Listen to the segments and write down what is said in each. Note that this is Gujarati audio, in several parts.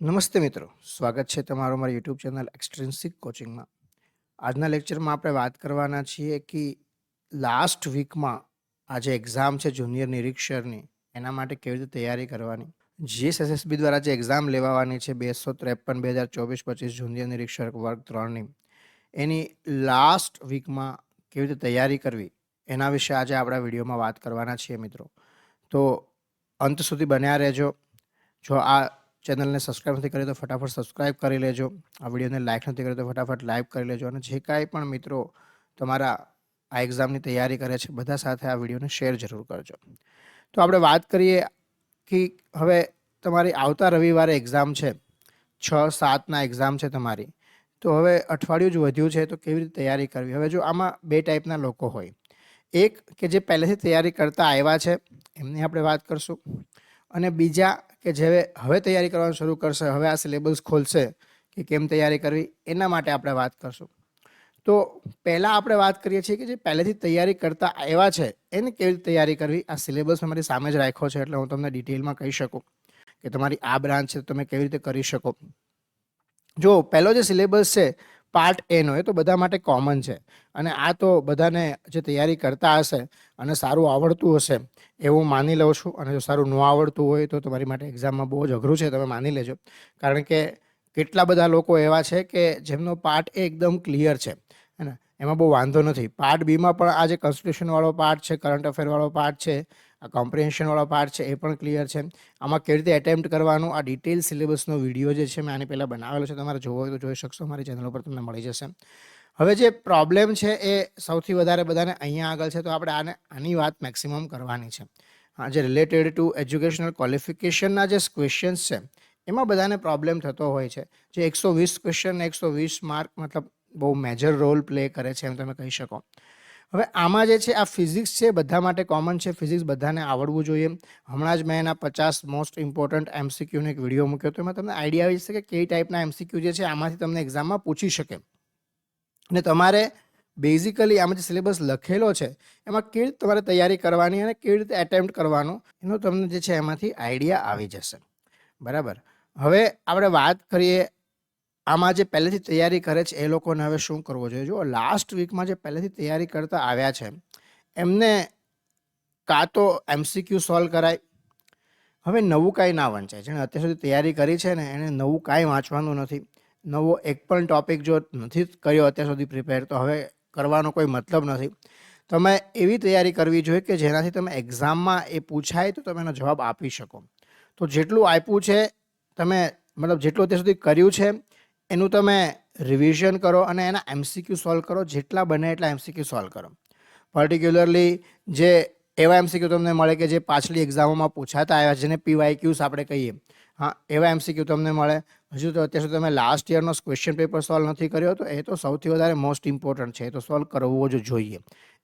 નમસ્તે મિત્રો. સ્વાગત છે તમારો મારા યુટ્યુબ ચેનલ એક્સટ્રેન્સિક કોચિંગમાં આજના લેક્ચરમાં આપણે વાત કરવાના છીએ કે લાસ્ટ વીકમાં આ જે એક્ઝામ છે જુનિયર નિરીક્ષરની, એના માટે કેવી રીતે તૈયારી કરવાની? જીએસએસએસબી દ્વારા જે એક્ઝામ લેવાવાની છે બેસો ત્રેપન, બે હજાર ચોવીસ, પચીસ જુનિયર નિરીક્ષક વર્ગ ત્રણની, એની લાસ્ટ વીકમાં કેવી રીતે તૈયારી કરવી, એના વિશે આજે આપણા વિડીયોમાં વાત કરવાના છીએ મિત્રો. તો અંત સુધી બન્યા રહેજો. જો આ ચેનલને સબસ્ક્રાઈબ નથી કરી તો ફટાફટ સબસ્ક્રાઈબ કરી લેજો. આ વિડીયોને લાઇક નથી કરી તો ફટાફટ લાઇક કરી લેજો અને જે કાંઈ પણ મિત્રો તમારા આ એક્ઝામની તૈયારી કરે છે બધા સાથે આ વિડીયોને શેર જરૂર કરજો. તો આપણે વાત કરીએ કે હવે તમારી આવતા રવિવારે એક્ઝામ છે, છ, સાતના એક્ઝામ છે તમારી. તો હવે અઠવાડિયું જ વધ્યું છે તો કેવી રીતે તૈયારી કરવી? હવે જો આમાં બે ટાઈપના લોકો હોય. એક કે જે પહેલેથી તૈયારી કરતા આવ્યા છે, એમની આપણે વાત કરશું. અને બીજા કે જે હવે તૈયારી કરવાનું શરૂ કરશે, હવે આ સિલેબસ ખોલશે કે કેમ તૈયારી કરવી, એના માટે આપણે વાત કરશું. તો પહેલાં આપણે વાત કરીએ છીએ કે જે પહેલેથી તૈયારી કરતા આવ્યા છે, એને કેવી રીતે તૈયારી કરવી? આ સિલેબસ મારી સામે જ રાખ્યો છે એટલે હું તમને ડિટેલમાં કહી શકું કે તમારી આ બ્રાન્ચ છે તમે કેવી રીતે કરી શકો. જો પહેલો જે સિલેબસ છે પાર્ટ એનો એ, તો બધા માટે કોમન છે. અને આ તો બધાને જે તૈયારી કરતા હશે અને સારું આવડતું હશે એવું માની લઉં છું. અને જો સારું ન આવડતું હોય, તો તમારી માટે એક્ઝામમાં બહુ જ અઘરું છે, તમે માની લેજો. કારણ કે કેટલા બધા લોકો એવા છે કે જેમનો પાર્ટ એ એકદમ ક્લિયર છે. હે એમાં બહુ વાંધો નથી. પાર્ટ બીમાં પણ આ જે કોન્સ્ટિટ્યુશનવાળો પાર્ટ છે કરંટ અફેરવાળો પાર્ટ છે આ કોમ્પ્રિહેન્શનવાળો પાર્ટ છે, એ પણ ક્લિયર છે. આમાં કેવી રીતે એટેમ્પ્ટ કરવાનું, આ ડિટેલ સિલેબસનો વીડિયો જે છે, મેં આની પહેલાં બનાવેલો છે, તમારે જોવો હોય તો જોઈ શકશો, મારી ચેનલ ઉપર તમને મળી જશે. હવે જે પ્રોબ્લેમ છે, એ સૌથી વધારે બધાને અહીંયા આગળ છે, તો આપણે આને, આની વાત મેક્સિમમ કરવાની છે. હા, જે રિલેટેડ ટુ એજ્યુકેશનલ ક્વોલિફિકેશનના જે ક્વેશ્ચન્સ છે, એમાં બધાને પ્રોબ્લેમ થતો હોય છે. જે એકસો વીસ ક્વેશ્ચન એકસો વીસ માર્ક મતલબ બહુ મેજર રોલ પ્લે કરે છે, એમ તમે કહી શકો. હવે આમાં જે છે, આ ફિઝિક્સ છે, બધા માટે કોમન છે. ફિઝિક્સ બધાને આવડવું જોઈએ. હમણાં જ મેં એના પચાસ મોસ્ટ ઇમ્પોર્ટન્ટ એમસીક્યુનો એક વીડિયો મૂક્યો તો એમાં તમને આઈડિયા આવી જશે કે કઈ ટાઈપના એમસીક્યુ જે છે, આમાંથી તમને એક્ઝામમાં પૂછી શકે. અને તમારે બેઝિકલી આમાં જે સિલેબસ લખેલો છે, એમાં કેવી રીતે તમારે તૈયારી કરવાની અને કેવી રીતે એટેમ્પ્ટ કરવાનું, એનો તમને જે છે, એમાંથી આઈડિયા આવી જશે. બરાબર? હવે આપણે વાત કરીએ આમાં જે પહેલેથી તૈયારી કરે છે, એ લોકોને હવે શું કરવું જોઈએ? જો લાસ્ટ વીકમાં જે પહેલેથી તૈયારી કરતા આવ્યા છે, એમને કાં તો એમસીક્યુ સોલ્વ કરાય. હવે નવું કાંઈ ના વંચાય. જેણે અત્યાર સુધી તૈયારી કરી છે ને, એણે નવું કાંઈ વાંચવાનું નથી. નવો એક પણ ટોપિક જો નથી કર્યો અત્યાર સુધી પ્રિપેર તો હવે કરવાનો કોઈ મતલબ નથી. તમે એવી તૈયારી કરવી જોઈએ કે જેનાથી તમે એક્ઝામમાં એ પૂછાય તો તમે એનો જવાબ આપી શકો. તો જેટલું આપ્યું છે, તમે મતલબ જેટલું અત્યાર સુધી કર્યું છે એનું તમે રિવિઝન કરો અને એના એમસીક્યુ સોલ્વ કરો, જેટલા બને એટલા એમસીક્યુ સોલ્વ કરો. પર્ટિક્યુલરલી જે એવા એમસીક્યુ તમને મળે કે જે પાછલી એક્ઝામોમાં પૂછાતા આવ્યા જેને પીવાય ક્યુઝ આપણે કહીએ. હા, એવા એમસીક્યુ તમને મળે. હજુ તો અત્યાર સુધી તમે લાસ્ટ યરનો ક્વેશ્ચન પેપર સોલ્વ નથી કર્યો તો એ તો સૌથી વધારે મોસ્ટ ઇમ્પોર્ટન્ટ છે. એ તો સોલ્વ કરવો જ જોઈએ.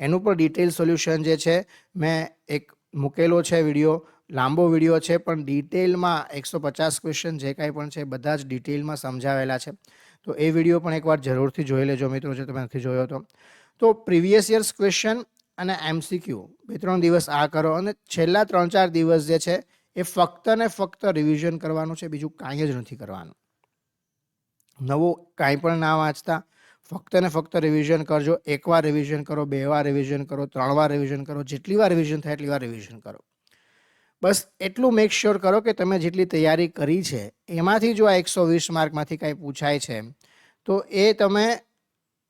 એનું પણ ડિટેલ સોલ્યુશન જે છે, મેં એક મૂકેલો છે વીડિયો લાંબો વીડિયો છે, પણ ડિટેલમાં એકસો પચાસ ક્વેશ્ચન જે કાંઈ પણ છે, બધા જ ડિટેલમાં સમજાવેલા છે. તો એ વીડિયો પણ એકવાર જરૂરથી જોઈ લેજો મિત્રો, જો તમે નથી જોયો તો. તો પ્રીવિયસ યર્સ ક્વેશ્ચન અને એમસીક્યુ બે ત્રણ દિવસ આ કરો અને છેલ્લા ત્રણ ચાર દિવસ જે છે, એ ફક્ત ને ફક્ત રિવિઝન કરવાનું છે, બીજું કાંઈ જ નથી કરવાનું. નવું કાંઈ પણ ના વાંચતા, ફક્ત ને ફક્ત રિવિઝન કરજો. એકવાર રિવિઝન કરો, બે વાર રિવિઝન કરો, ત્રણ વાર રિવિઝન કરો, જેટલી વાર રિવિઝન થાય એટલી વાર રિવિઝન કરો. બસ એટલું મેક શ્યોર કરો કે તમે જેટલી તૈયારી કરી છે, એમાંથી જો આ એકસો વીસ માર્કમાંથી કાંઈ પૂછાય છે, તો એ તમે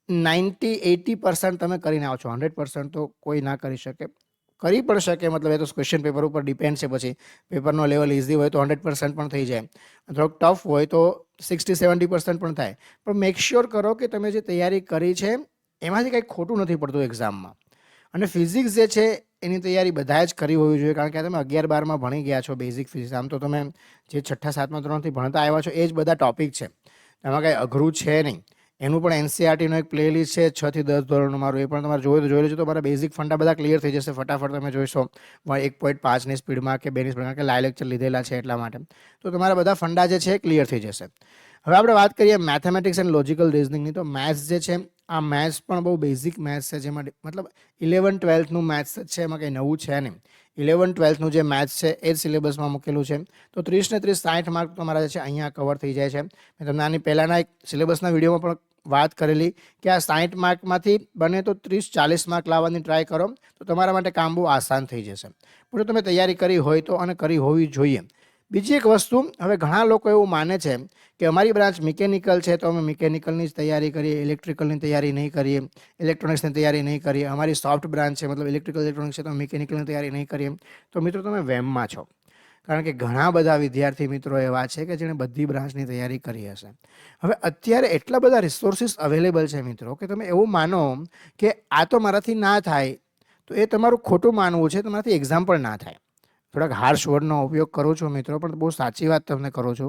નાઇન્ટી એટી પર્સન્ટ તમે કરીને આવો છો, હંડ્રેડ પર્સન્ટ તો કોઈ ના કરી શકે. કરી પણ શકે, મતલબ એ તો ક્વેશ્ચન પેપર ઉપર ડિપેન્ડ છે પછી. પેપરનો લેવલ ઇઝી હોય તો હંડ્રેડ પર્સન્ટ પણ થઈ જાય. થોડોક ટફ હોય તો સિક્સટી સેવન્ટી પર્સન્ટ પણ થાય. પણ મેક શ્યોર કરો કે તમે જે તૈયારી કરી છે, એમાંથી કંઈ ખોટું નથી પડતું એક્ઝામમાં અને ફિઝિક્સ જે છે, એની તૈયારી બધા જ કરી હોવી જોઈએ, કારણ કે તમે અગિયાર બારમાં ભણી ગયા છો બેઝિક ફિઝિક્સ આમ તો તમે જે છઠ્ઠા, સાતમા ધોરણથી ભણતા આવ્યા છો, એ જ બધા ટોપિક છે. એમાં કાંઈ અઘરું છે નહીં. એનું પણ એનસીઆરટીનો એક પ્લેલિસ્ટ છે, છ થી દસ ધોરણનું મારું, એ પણ તમારે જોયું તો જોઈ લેજો, તો મારા બેઝિક ફંડા બધા ક્લિયર થઈ જશે, ફટાફટ તમે જોઈશો. એક પોઈન્ટ પાંચની સ્પીડમાં કે બેની સ્પીડમાં કે લાઈવ લેક્ચર લીધેલા છે એટલા માટે. તો તમારા બધા ફંડા જે છે ક્લિયર થઈ જશે. હવે આપણે વાત કરીએ મેથેમેટિક્સ એન્ડ લોજિકલ રિઝનિંગની તો મેથ્સ જે છે આ મેથ્સ પણ બહુ બેઝિક મેથ્સ છે, જેમાં મતલબ ઇલેવન ટ્વેલ્થનું મેથ્સ છે, એમાં કંઈ નવું છે નહીં. ઇલેવન ટ્વેલ્થનું જે મેથ્સ છે, એ સિલેબસમાં મૂકેલું છે. તો ત્રીસ ને ત્રીસ સાઠ માર્ક તમારા જે છે અહીંયા કવર થઈ જાય છે. મેં તમને આની પહેલાંના એક સિલેબસના વિડીયોમાં પણ વાત કરેલી કે આ સાઠ માર્કમાંથી બને તો ત્રીસ, ચાલીસ માર્ક લાવવાની ટ્રાય કરો, તો તમારા માટે કામ બહુ આસાન થઈ જશે. પૂરું તમે તૈયારી કરી હોય તો અને કરી હોવી જોઈએ. બીજી એક વસ્તુ, હવે ઘણા લોકો એવું માને છે કે અમારી બ્રાન્ચ મિકેનિકલ છે, તો અમે મિકેનિકલની જ તૈયારી કરીએ, ઇલેક્ટ્રિકલની તૈયારી નહીં કરીએ, ઇલેક્ટ્રોનિક્સની તૈયારી નહીં કરીએ, અમારી સોફ્ટ બ્રાન્ચ છે, મતલબ ઇલેક્ટ્રિકલ ઇલેક્ટ્રોનિક્સ છે, તો મિકેનિકલની તૈયારી નહીં કરીએ. તો મિત્રો, તમે વેમમાં છો. કારણ કે ઘણા બધા વિદ્યાર્થી મિત્રો એવા છે કે જેણે બધી બ્રાન્ચની તૈયારી કરી હશે. હવે અત્યારે એટલા બધા રિસોર્સિસ અવેલેબલ છે મિત્રો કે તમે એવું માનો કે આ તો મારાથી ના થાય, તો એ તમારું ખોટું માનવું છે, તમારાથી એક્ઝામ પણ ના થાય. થોડાક હાર્શ વર્ડનો ઉપયોગ કરો છો મિત્રો, પણ બહુ સાચી વાત તમને કરો છો.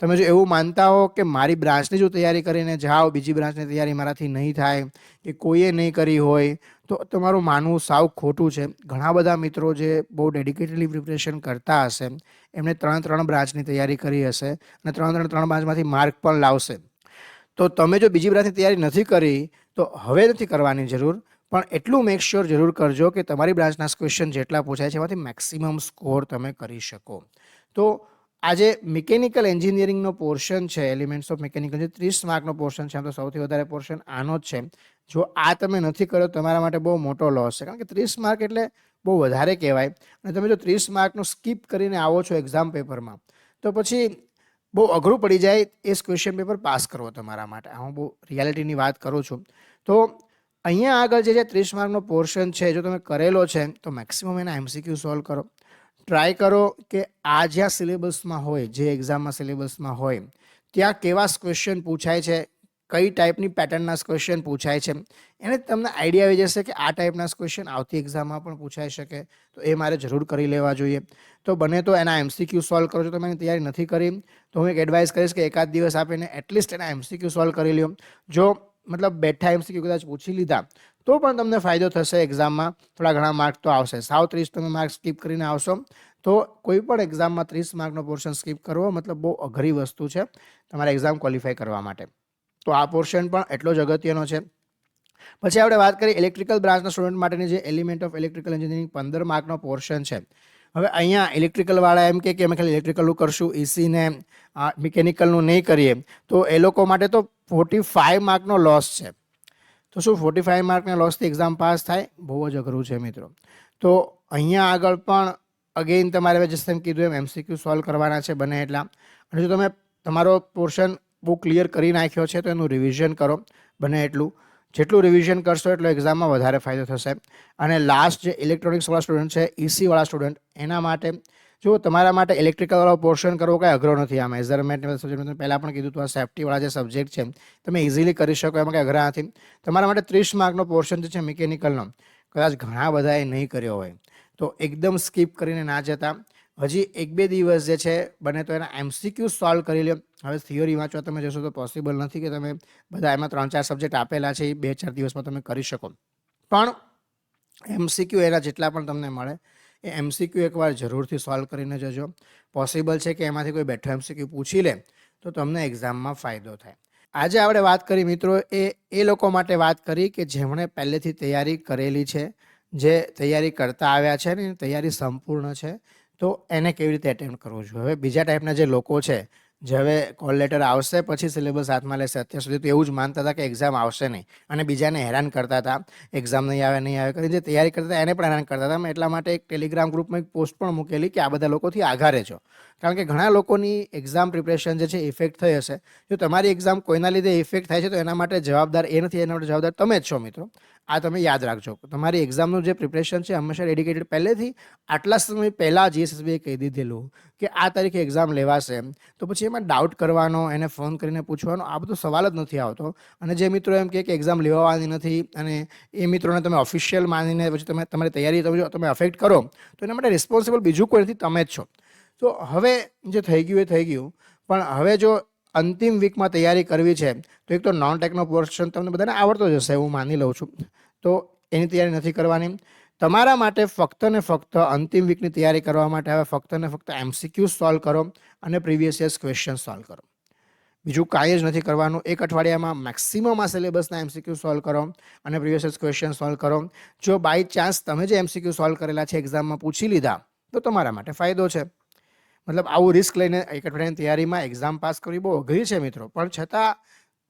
તમે જો એવું માનતા હો કે મારી બ્રાન્ચની જો તૈયારી કરીને જાઓ, બીજી બ્રાન્ચની તૈયારી મારાથી નહીં થાય, કે કોઈએ નહીં કરી હોય, તો તમારું માનવું સાવ ખોટું છે. ઘણા બધા મિત્રો જે બહુ ડેડિકેટેડલી પ્રિપરેશન કરતા હશે એમણે ત્રણ ત્રણ બ્રાન્ચની તૈયારી કરી હશે અને ત્રણ ત્રણ ત્રણ બ્રાન્ચમાંથી માર્ક પણ લાવશે. તો તમે જો બીજી બ્રાન્ચની તૈયારી નથી કરી, તો હવે નથી કરવાની જરૂર. પણ એટલું મેક શ્યોર જરૂર કરજો કે તમારી બ્રાન્ચના ક્વેશ્ચન જેટલા પૂછાય છે, એમાંથી મેક્સિમમ સ્કોર તમે કરી શકો. તો આજે મિકેનિકલ એન્જિનિયરિંગનો પોર્શન છે એલિમેન્ટ્સ ઓફ મિકેનિકલ જે ત્રીસ માર્કનો પોર્શન છે, આમ તો સૌથી વધારે પોર્શન આનો જ છે. જો આ તમે નથી કર્યો, તમારા માટે બહુ મોટો લોસ છે. કારણ કે ત્રીસ માર્ક એટલે બહુ વધારે કહેવાય. અને તમે જો ત્રીસ માર્કનું સ્કીપ કરીને આવો છો એક્ઝામ પેપરમાં તો પછી બહુ અઘરું પડી જાય એ ક્વેશ્ચન પેપર પાસ કરવો તમારા માટે. હું બહુ રિયાલિટીની વાત કરું છું. તો અહીંયા આગળ જે છે ત્રીસ માર્કનો પોર્શન છે, જો તમે કરેલો છે, તો મેક્સિમમ એના એમસીક્યુ સોલ્વ કરો. ટ્રાય કરો કે આ જ્યાં સિલેબસમાં હોય, જે એક્ઝામમાં સિલેબસમાં હોય, ત્યાં કેવા ક્વેશ્ચન પૂછાય છે, કઈ ટાઈપની પેટર્નના ક્વેશ્ચન પૂછાય છે. એને તમને આઈડિયા આવી જશે કે આ ટાઈપના ક્વેશ્ચન આવતી એક્ઝામમાં પણ પૂછાઈ શકે, તો એ મારે જરૂર કરી લેવા જોઈએ. તો બને તો એના એમસીક્યુ સોલ્વ કરો. છો તમે એની તૈયારી નથી કરી, તો હું એક એડવાઇસ કરીશ કે એકાદ દિવસ આપીને એટલીસ્ટ એના એમસીક્યુ સોલ્વ કરી લ્યો. જો મતલબ બેઠા એમસીક્યુ કદાચ પૂછી લીધા, તો પણ તમને ફાયદો થશે એક્ઝામમાં થોડા ઘણા માર્ક તો આવશે. સાવ ત્રીસ તમે માર્ક સ્કીપ કરીને આવશો. તો કોઈ પણ એક્ઝામમાં ત્રીસ માર્કનો પોર્શન સ્કીપ કરવો, મતલબ બહુ અઘરી વસ્તુ છે તમારે એક્ઝામ ક્વોલિફાય કરવા માટે. તો આ પોર્શન પણ એટલો જ અગત્યનો છે. પછી આપણે વાત કરીએ ઇલેક્ટ્રિકલ બ્રાન્ચના સ્ટુડન્ટ માટેની જે એલિમેન્ટ ઓફ ઇલેક્ટ્રિકલ એન્જિનિયરિંગ પંદર માર્કનો પોર્શન છે. હવે અહીંયા ઇલેક્ટ્રિકલવાળા એમ કે અમે ખાલી ઇલેક્ટ્રિકલનું કરશું ઇસીને મિકેનિકલનું નહીં કરીએ. તો એ લોકો માટે તો ફોર્ટી ફાઇવ માર્કનો લોસ છે. તો શું ફોર્ટી ફાઇવ માર્કના લોસથી એક્ઝામ પાસ થાય? બહુ જ અઘરું છે મિત્રો. તો અહીંયા આગળ પણ અગેઇન તમારે જસ્ટ એમ કીધું એમ એમસીક્યુ સોલ્વ કરવાના છે બને એટલા. અને જો તમે તમારો પોર્શન બહુ ક્લિયર કરી નાખ્યો છે તો એનું રિવિઝન કરો, બને એટલું. જેટલું રિવિઝન કરશો એટલો એક્ઝામમાં વધારે ફાયદો થશે. અને લાસ્ટ જે ઇલેક્ટ્રોનિક્સવાળા સ્ટુડન્ટ છે ઇસીવાળા સ્ટુડન્ટ એના માટે જો તમારા માટે ઇલેક્ટ્રિકલવાળો પોર્શન કરવો કાંઈ અઘરો નથી આ મેઝરમેન્ટ સબ્જેક્ટ પહેલાં પણ કીધું હતું આ સેફ્ટીવાળા જે સબ્જેક્ટ છે, તમે ઇઝીલી કરી શકો, એમાં કંઈ અઘરા નથી. તમારા માટે ત્રીસ માર્કનો પોર્શન જે છે મિકેનિકલનો કદાચ ઘણા બધાએ નહીં કર્યો હોય. તો એકદમ સ્કીપ કરીને ના જતા. હજી એક બે દિવસ જે છે, બને તો એના એમસીક્યુ સોલ્વ કરી લો હવે થિયોરી વાંચવા તમે જશો તો પોસિબલ નથી કે તમે બધા એમાં ત્રણ ચાર સબ્જેક્ટ આપેલા છે, એ બે ચાર દિવસમાં તમે કરી શકો. પણ એમસીક્યુ એના જેટલા પણ તમને મળે, એ એમસીક્યુ એકવાર જરૂરથી સોલ્વ કરીને જજો. પોસિબલ છે કે એમાંથી કોઈ બેઠો એમસીક્યુ પૂછી લે, તો તમને એક્ઝામમાં ફાયદો થાય. આજે આપણે વાત કરી મિત્રો, એ એ લોકો માટે વાત કરી કે જેમણે પહેલેથી તૈયારી કરેલી છે, જે તૈયારી કરતા આવ્યા છે ને, તૈયારી સંપૂર્ણ છે તો એને કેવી રીતે એટેમ્પ્ટ કરવું જોઈએ? હવે બીજા ટાઈપના જે લોકો છે જે હવે કોલ લેટર આવશે, પછી સિલેબસ હાથમાં લેશે. અત્યાર સુધી તો એવું જ માનતા હતા કે એક્ઝામ આવશે નહીં. અને બીજાને હેરાન કરતા હતા. એક્ઝામ નહીં આવે નહીં આવે. કરીને જે તૈયારી કરતા હતા, એને પણ હેરાન કરતા હતા. મેં એટલા માટે એક ટેલિગ્રામ ગ્રુપમાં એક પોસ્ટ પણ મૂકેલી કે આ બધા લોકોથી આઘારે છો. કારણ કે ઘણા લોકોની એક્ઝામ પ્રિપરેશન જે છે ઇફેક્ટ થઈ હશે. જો તમારી એક્ઝામ કોઈના લીધે ઇફેક્ટ થાય છે, તો એના માટે જવાબદાર એ નથી, એના માટે જવાબદાર તમે જ છો, મિત્રો. આ તમે યાદ રાખજો. તમારી એક્ઝામનું જે પ્રિપરેશન છે, હંમેશા ડેડિકેટેડ પહેલેથી, આટલા સમય પહેલાં જીએસએસબીએ કહી દીધેલું. કે આ તારીખે એક્ઝામ લેવાશે, તો પછી એમાં ડાઉટ કરવાનો, એને ફોન કરીને પૂછવાનો, આ બધો સવાલ જ નથી આવતો. અને જે મિત્રો એમ કે એક્ઝામ લેવાની નથી, અને એ મિત્રોને તમે ઓફિશિયલ માનીને પછી તમે, તમારી તૈયારી તમે તમે અફેક્ટ કરો, તો એના માટે રિસ્પોન્સિબલ બીજું કોઈ નથી, તમે જ છો. તો હવે જે થઈ ગયું એ થઈ ગયું, પણ હવે જો અંતિમ વીકમાં તૈયારી કરવી છે, તો એક તો નોન ટેકનો પોર્શન તમને બધાને આવડતો જ હશે, હું માની લઉં છું. તો એની તૈયારી નથી કરવાની. તમારા માટે ફક્ત ને ફક્ત અંતિમ વીકની તૈયારી કરવા માટે હવે ફક્ત ને ફક્ત એમસીક્યુ સોલ્વ કરો અને પ્રીવિયસ યર્સ ક્વેશ્ચન સોલ્વ કરો. બીજું કાંઈ જ નથી કરવાનું. એક અઠવાડિયામાં મેક્સિમમ આ સિલેબસના એમસીક્યુ સોલ્વ કરો અને પ્રિવિયસ ક્વેશ્ચન સોલ્વ કરો. જો બાય ચાન્સ તમે જે એમસીક્યુ સોલ્વ કરેલા છે એક્ઝામમાં પૂછી લીધા, તો તમારા માટે ફાયદો છે. મતલબ આવું રિસ્ક લઈને એક અઠવાડિયાની તૈયારીમાં એક્ઝામ પાસ કરવી બહુ અઘરી છે મિત્રો. પણ છતાં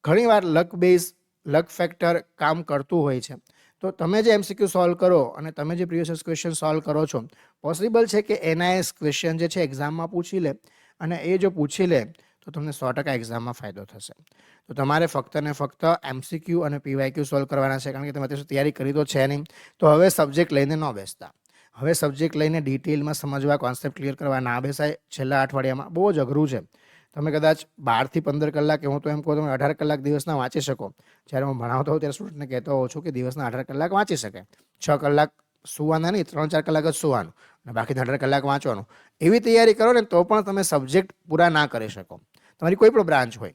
ઘણીવાર લક બેઝ લક ફેક્ટર કામ કરતું હોય છે. તો તમે જે એમસીક્યુ સોલ્વ કરો અને તમે જે પ્રિવિયસ ક્વેશ્ચન સોલ્વ કરો છો પોસિબલ છે કે એનઆઈએસ ક્વેશ્ચન જે છે એક્ઝામમાં પૂછી લે? અને એ જો પૂછી લે, તો તમને સો ટકા એક્ઝામમાં ફાયદો થશે. તો તમારે ફક્ત ને ફક્ત એમસીક્યુ અને પીવાયક્યુ સોલ્વ કરવાના છે, કારણ કે તમે અત્યારે તૈયારી કરી તો છે નહીં. તો હવે સબ્જેક્ટ લઈને ન બેસતા. હવે સબ્જેક્ટ લઈને ડિટેલમાં સમજવા કોન્સેપ્ટ ક્લિયર કરવા ના બેસાય. છેલ્લા અઠવાડિયામાં બહુ જ અઘરું છે. તમે કદાચ બારથી પંદર કલાક, હું તો એમ કહું તમે અઢાર કલાક દિવસના વાંચી શકો. જ્યારે હું ભણાવતો હોઉં ત્યારે સ્ટુડન્ટને કહેતો હોઉં છું કે દિવસના અઢાર કલાક વાંચી શકે. છ કલાક સુવાના નહીં, ત્રણ ચાર કલાક જ સુવાનું અને બાકી અઢાર કલાક વાંચવાનું. એવી તૈયારી કરો ને તો પણ તમે સબ્જેક્ટ પૂરા ના કરી શકો. તમારી કોઈ પણ બ્રાન્ચ હોય.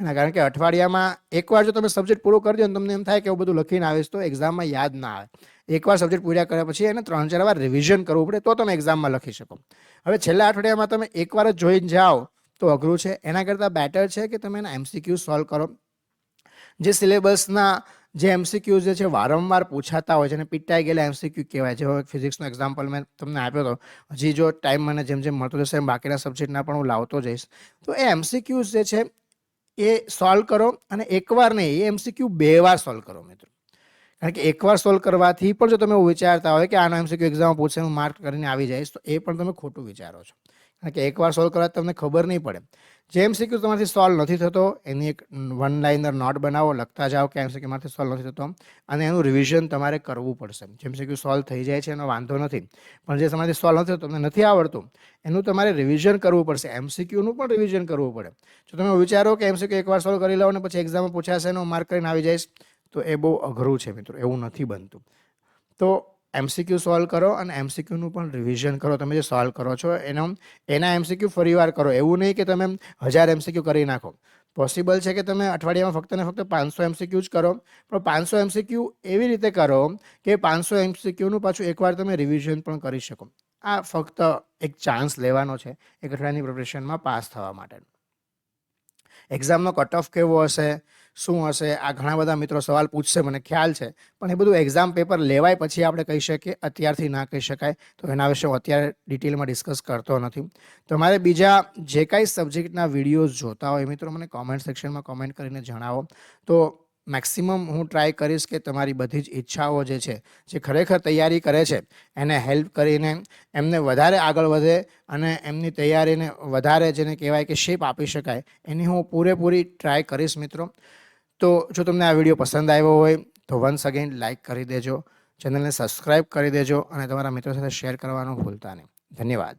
એના કારણ કે અઠવાડિયામાં એકવાર જો તમે સબ્જેક્ટ પૂરો કરી દો ને તમને એમ થાય કે હું બધું લખીને આવીશ તો એક્ઝામમાં યાદ ના આવે. એકવાર સબ્જેક્ટ પૂરા કર્યા પછી એને ત્રણ ચાર વાર રિવિઝન કરવું પડે તો તમે એક્ઝામમાં લખી શકો. હવે છેલ્લા અઠવાડિયામાં તમે એકવાર જ જોઈને જાઓ તો અઘરું છે. એના કરતાં બેટર છે કે તમે એના એમસીક્યુ સોલ્વ કરો. જે સિલેબસના જે એમસીક્યુ જે છે વારંવાર પૂછાતા હોય છે અને પીટાઈ ગયેલા એમસીક્યુ કહેવાય જેવો ફિઝિક્સનો એક્ઝામ્પલ મેં તમને આપ્યો હતો હજી જો ટાઈમ મને જેમ જેમ મળતો જશે એમ બાકીના સબ્જેક્ટના પણ હું લાવતો જઈશ. તો એ એમસીક્યુઝ જે છે એ સોલ્વ કરો અને એકવાર નહીં, એ એમસીક્યુ બે વાર સોલ્વ કરો મિત્રો. કારણ કે એકવાર સોલ્વ કરવાથી પણ જો તમે વિચારતા હોય કે આનો એમસીક્યુ એક્ઝામ પૂછે, હું માર્ક કરીને આવી જઈશ, તો એ પણ તમે ખોટું વિચારો છો. કે એકવાર સોલ્વ કરવા તમને ખબર નહીં પડે. જે એમસીક્યુ તમારાથી સોલ્વ નથી થતો, એની એક વન લાઇનર નોટ બનાવો, લખતા જાઓ કે એમસીક્યુ મારાથી સોલ્વ નથી થતો, અને એનું રિવિઝન તમારે કરવું પડશે. જે એમસીક્યુ સોલ્વ થઈ જાય છે એનો વાંધો નથી. પણ જે તમારાથી સોલ્વ નથી તમને નથી આવડતું, એનું તમારે રિવિઝન કરવું પડશે. એમસીક્યુનું પણ રિવિઝન કરવું પડે. જો તમે વિચારો કે એમસીક્યુ એકવાર સોલ્વ કરી લો અને પછી એક્ઝામમાં પૂછાશે એનો માર્ક કરીને આવી જઈશ, તો એ બહુ અઘરું છે મિત્રો. એવું નથી બનતું. તો એમસીક્યુ સોલ્વ કરો અને એમસીક્યુનું પણ રિવિઝન કરો. તમે જે સોલ્વ કરો છો, એનો એના એમસીક્યુ ફરીવાર કરો. એવું નહીં કે તમે હજાર એમસીક્યુ કરી નાખો. પોસિબલ છે કે તમે અઠવાડિયામાં ફક્ત ને ફક્ત પાંચસો એમસીક્યુ જ કરો. પણ પાંચસો એમસીક્યુ એવી રીતે કરો કે પાંચસો એમસીક્યુનું પાછું એકવાર તમે રિવિઝન પણ કરી શકો. આ ફક્ત એક ચાન્સ લેવાનો છે એક અઠવાડિયાની પ્રિપરેશનમાં પાસ થવા માટે. એક્ઝામનો કટ ઓફ કેવો હશે? શું હશે? આ ઘણા બધા મિત્રો સવાલ પૂછશે, મને ખ્યાલ છે. પણ એ બધું એક્ઝામ પેપર લેવાય પછી આપણે કહી શકીએ, અત્યારથી ના કહી શકાય. તો એના વિશે હું અત્યારે ડિટેલમાં ડિસ્કસ કરતો નથી. તમારે બીજા જે કાંઈ સબ્જેક્ટના વિડીયોઝ જોતા હોય મિત્રો મને કોમેન્ટ સેક્શનમાં કોમેન્ટ કરીને જણાવો. તો મેક્સિમમ હું ટ્રાય કરીશ કે તમારી બધી જ ઈચ્છાઓ જે છે, જે ખરેખર તૈયારી કરે છે, એને હેલ્પ કરીને એમને વધારે આગળ વધે અને એમની તૈયારીને વધારે જેને કહેવાય કે શેપ આપી શકાય, એની હું પૂરેપૂરી ટ્રાય કરીશ મિત્રો. તો જો તમને આ વીડિયો પસંદ આવ્યો હોય, તો વન્સ અગેન લાઇક કરી દેજો ચેનલને સબસ્ક્રાઈબ કરી દેજો અને તમારા મિત્રો સાથે શેર કરવાનું ભૂલતા નહીં. ધન્યવાદ.